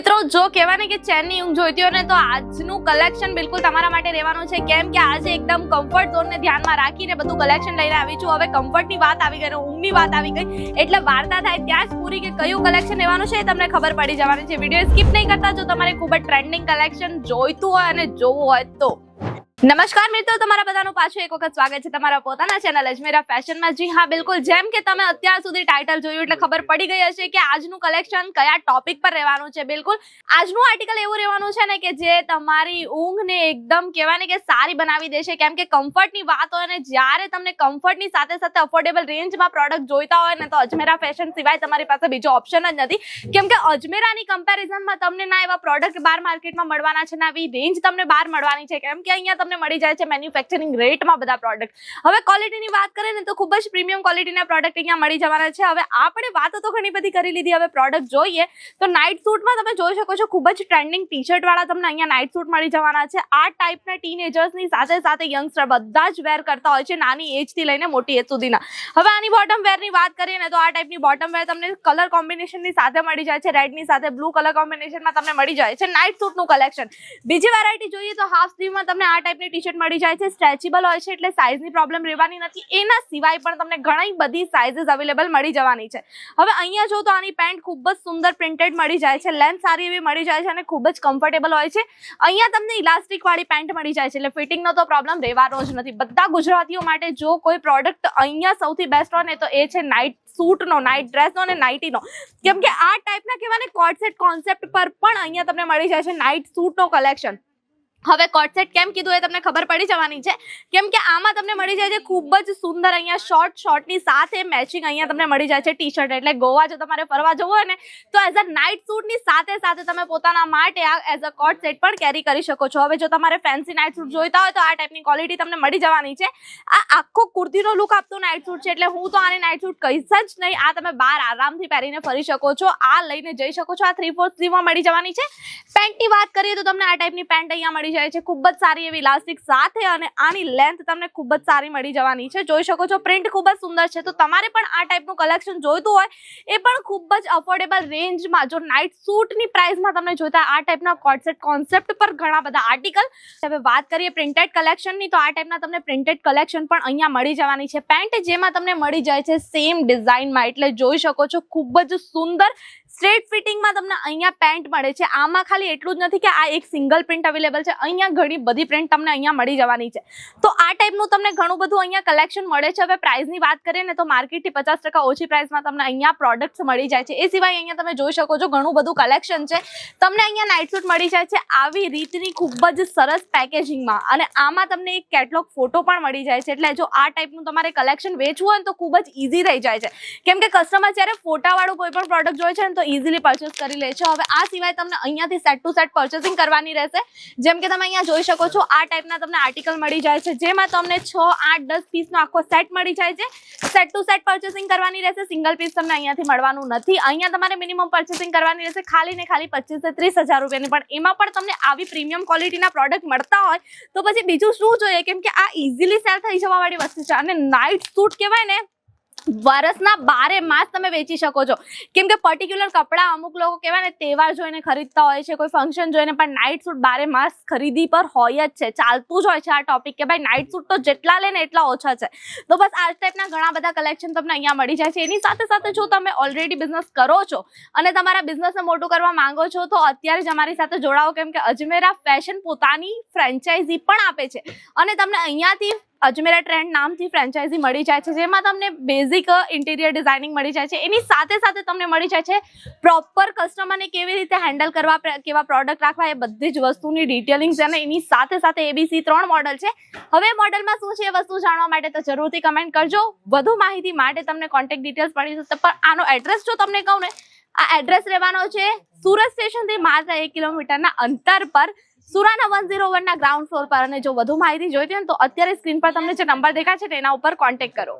મિત્રો, જો કહેવાય કે ચેનની ઊંઘ જોઈતી હોય ને, તો આજનું કલેક્શન બિલકુલ તમારા માટે રહેવાનું છે. કેમ કે આજે એકદમ કમ્ફર્ટ ઝોનને ધ્યાનમાં રાખીને બધું કલેક્શન લઈને આવી છું. હવે કમ્ફર્ટની વાત આવી ગઈ ઊંઘની વાત આવી ગઈ, એટલે વાર્તા થાય ત્યાં જ પૂરી કે કયું કલેક્શન લેવાનું છે એ તમને ખબર પડી જવાની છે. વીડિયો સ્કીપ નહીં કરતા, જો તમારે ખૂબ જ ટ્રેન્ડિંગ કલેક્શન જોઈતું હોય અને જોવું હોય તો. નમસ્કાર મિત્રો, તમારા બધાનું પાછું એક વખત સ્વાગત છે તમારા પોતાના ચેનલ અજમેરા ફેશનમાં જી હા, બિલકુલ. જેમ કે તમે અત્યાર સુધી ટાઇટલ જોયું એટલે ખબર પડી ગઈ હશે કે આજનું કલેક્શન કયા ટોપિક પર રહેવાનું છે. બિલકુલ. આજનું આર્ટિકલ એવું રહેવાનું છે ને કે જે તમારી ઊંઘને એકદમ કહેવાય કે સારી બનાવી દેશે. કેમ કે કમ્ફર્ટની વાત હોય અને જ્યારે તમને કમ્ફર્ટની સાથે સાથે અફોર્ડેબલ રેન્જમાં પ્રોડક્ટ જોઈતા હોય ને, તો અજમેરા ફેશન સિવાય તમારી પાસે બીજો ઓપ્શન જ નથી. કેમ કે અજમેરાની કમ્પેરિઝનમાં તમને ના એવા પ્રોડક્ટ બાર માર્કેટમાં મળવાના છે, ને આવી રેન્જ તમને બહાર મળવાની છે. કેમ કે અહીંયા તમને મળી જાય છે મેન્યુફેક્ચરિંગ રેટમાં બધા પ્રોડક્ટ હવે ક્વોલિટીની વાત કરીએ ને તો ખૂબ જ પ્રીમિયમ ક્વોલિટીના પ્રોડક્ટ અહીંયા મળી જવાના છે. હવે આપણે વાતો તો ઘણી બધી કરી લીધી. હવે પ્રોડક્ટ જોઈએ તો નાઇટ સૂટમાં તમે જોઈ શકો છો ખૂબ જ ટ્રેન્ડિંગ ટી શર્ટ વાળા તમને અહીંયા નાઇટ સૂટ મળી જવાના છે. આ ટાઈપના ટીનેજર્સની સાથે સાથે યંગસ્ટર બધા જ વેર કરતા હોય છે નાની એજથી લઈને મોટી એજ સુધીના. હવે આની બોટમ વેરની વાત કરીએ ને તો આ ટાઈપની બોટમ વેર તમને કલર કોમ્બિનેશનની સાથે મળી જાય છે. રેડની સાથે બ્લુ કલર કોમ્બિનેશનમાં તમને મળી જાય છે. નાઇટ સૂટનું કલેક્શન બીજી વેરાયટી જોઈએ તો હાફ સ્લીવમાં તમને આ ટાઈપની ટી શર્ટ મળી જાય છે સ્ટ્રેચેબલ હોય છે એટલે સાઇઝની પ્રોબ્લેમ રહેવાની નથી. એના સિવાય પણ તમને ઘણી બધી સાઇઝીસ અવેલેબલ મળી જવાની છે. હવે અહીંયા જો તો આની પેન્ટ ખૂબ જ સુંદર પ્રિન્ટેડ મળી જાય છે લેન્થ સારી એવી મળી જાય છે અને ખૂબ જ કમ્ફર્ટેબલ હોય છે. અહીંયા તમને ઇલાસ્ટિકવાળી પેન્ટ મળી જાય છે, એટલે ફિટિંગનો તો પ્રોબ્લેમ રહેવાનો જ નથી. બધા ગુજરાતીઓ માટે જો કોઈ પ્રોડક્ટ અહીંયા સૌથી બેસ્ટ હોય ને તો એ છે નાઇટ સૂટનો નાઇટ ડ્રેસનો અને નાઇટીનો કેમ કે આ ટાઈપના કહેવાને કોટ કોન્સેપ્ટ પર પણ અહીંયા તમને મળી જાય છે નાઇટ સૂટનો કલેક્શન હવે કોટ સેટ કેમ કીધું એ તમને ખબર પડી જવાની છે? કેમ કે આમાં તમને મળી જાય છે ખૂબ જ સુંદર, અહીંયા શોર્ટ શોર્ટની સાથે મેચિંગ અહીંયા તમને મળી જાય છે ટી શર્ટ એટલે ગોવા જો તમારે ફરવા જવું હોય ને, તો એઝ અ નાઇટ સૂટની સાથે સાથે તમે પોતાના માટે આ એઝ અ કોટ સેટ પણ કેરી કરી શકો છો. હવે જો તમારે ફેન્સી નાઇટ સૂટ જોઈતા હોય તો આ ટાઈપની ક્વોલિટી તમને મળી જવાની છે. આ આખો કુર્તીનો લુક આપતો નાઇટ સૂટ છે, એટલે હું તો આને નાઇટ સૂટ કહીશ જ નહીં. આ તમે બહાર આરામથી પહેરીને ફરી શકો છો. આ લઈને જઈ શકો છો. આ થ્રી ફોર થ્રીમાં મળી જવાની છે. પેન્ટની વાત કરીએ તો તમને આ ટાઈપની પેન્ટ અહીંયા મળી જાય છે. ખૂબ જ સારી એવી ઇલાસ્ટિક સાથે અને આની લેન્થ તમને ખૂબ જ સારી મળી જવાની છે. જોઈ શકો છો પ્રિન્ટ ખૂબ જ સુંદર છે. તો તમારે પણ આ ટાઈપનું કલેક્શન જોઈતું હોય, એ પણ ખૂબ જ અફોર્ડેબલ રેન્જમાં જો નાઇટ સૂટની પ્રાઇસમાં તમને જોઈતા આ ટાઈપના કોન્સેપ્ટ કોન્સેપ્ટ પર ઘણા બધા આર્ટિકલ હવે વાત કરીએ પ્રિન્ટેડ કલેક્શનની તો આ ટાઈપના તમને પ્રિન્ટેડ કલેક્શન પણ અહીંયા મળી જવાની છે. પેન્ટ જેમાં તમને મળી જાય છે સેમ ડિઝાઇનમાં એટલે જોઈ શકો છો, ખૂબ જ સુંદર સ્ટ્રેટ ફિટિંગમાં તમને અહીંયા પેન્ટ મળે છે. આમાં ખાલી એટલું જ નથી કે આ એક સિંગલ પ્રિન્ટ અવેલેબલ છે. અહીંયા ઘણી બધી પ્રિન્ટ તમને અહીંયા મળી જવાની છે. તો આ ટાઈપનું તમને ઘણું બધું અહીંયા કલેક્શન મળે છે. હવે પ્રાઇસની વાત કરીએ ને તો માર્કેટથી પચાસ ટકા ઓછી પ્રાઇસમાં તમને અહીંયા પ્રોડક્ટ્સ મળી જાય છે. એ સિવાય અહીંયા તમે જોઈ શકો છો ઘણું બધું કલેક્શન છે. તમને અહીંયા નાઇટ સૂટ મળી જાય છે. આવી રીતની ખૂબ જ સરસ પેકેજિંગમાં. અને આમાં તમને એક કેટલોગ ફોટો પણ મળી જાય છે. એટલે જો આ ટાઈપનું તમારે કલેક્શન વેચવું હોય તો ખૂબ જ ઇઝી થઈ જાય છે. કેમ કે કસ્ટમર જ્યારે ફોટાવાળું કોઈ પણ પ્રોડક્ટ જોઈએ છે ને તો ઇઝીલી પરચેસ કરી લે છે. હવે આ સિવાય તમને અહીંયાથી સેટ ટુ સેટ પરચેસિંગ કરવાની રહેશે. જેમ કે તમે અહીંયા જોઈ શકો છો, આ ટાઈપના તમને આર્ટિકલ મળી જાય છે. જેમાં તમને છ, આઠ, દસ પીસનો આખો સેટ મળી જાય છે. સેટ ટુ સેટ પરચેસિંગ કરવાની રહેશે. સિંગલ પીસ તમને અહીંયાથી મળવાનું નથી. અહીંયા તમારે મિનિમમ પરચેસિંગ કરવાની રહેશે. ખાલી ને ખાલી પચીસથી ત્રીસ હજાર રૂપિયાની. પણ એમાં પણ તમને આવી પ્રીમિયમ ક્વોલિટીના પ્રોડક્ટ મળતા હોય, તો પછી બીજું શું જોઈએ? કેમ કે આ ઇઝીલી સેલ થઈ જવાવાળી વસ્તુ છે. અને નાઇટ સૂટ કહેવાય ને વરસના બારે માસ તમે વેચી શકો છો. કેમ કે પર્ટિક્યુલર કપડાં અમુક લોકો કહેવાય ને, તહેવાર જોઈને ખરીદતા હોય છે, કોઈ ફંક્શન જોઈને, પણ નાઇટ સૂટ બારે માસ ખરીદી પર હોય જ છે. ચાલતું જ હોય છે આ ટોપિક કે ભાઈ નાઇટ સૂટ તો જેટલા લે ને એટલા ઓછા છે. તો બસ આ ટાઈપના ઘણા બધા કલેક્શન તમને અહીંયા મળી જાય છે. એની સાથે સાથે જો તમે ઓલરેડી બિઝનેસ કરો છો અને તમારા બિઝનેસને મોટું કરવા માંગો છો, તો અત્યારે જ અમારી સાથે જોડાઓ. કેમ કે અજમેરા ફેશન પોતાની ફ્રેન્ચાઇઝી પણ આપે છે. અને તમને અહીંયાથી અજમેરા ટ્રેન્ડ નામથી ફ્રેન્ચાઇઝી મળી જાય છે, જેમાં તમને બેઝિક ઇન્ટિરિયર ડિઝાઇનિંગ મળી જાય છે. એની સાથે સાથે તમને મળી જાય છે પ્રોપર કસ્ટમરને કેવી રીતે હેન્ડલ કરવા કેવા પ્રોડક્ટ રાખવા એ બધી જ વસ્તુની ડિટેલિંગ છે અને એની સાથે સાથે એબીસી ત્રણ મોડલ છે. હવે મોડલમાં શું છે એ વસ્તુ જાણવા માટે તો જરૂરથી કમેન્ટ કરજો. વધુ માહિતી માટે તમને કોન્ટેક્ટ ડિટેલ્સ મળી જશે, પણ આનો એડ્રેસ જો તમને કહું ને, આ એડ્રેસ રહેવાનો છે સુરત સ્ટેશનથી માત્ર એક કિલોમીટરના અંતર પર સુરાના વન ઝીરો વનના ગ્રાઉન્ડ ફ્લોર પર અને જો વધુ માહિતી જોઈતી હોય તો અત્યારે સ્ક્રીન પર તમને જે નંબર દેખાય છે તેના ઉપર કોન્ટેક્ટ કરો.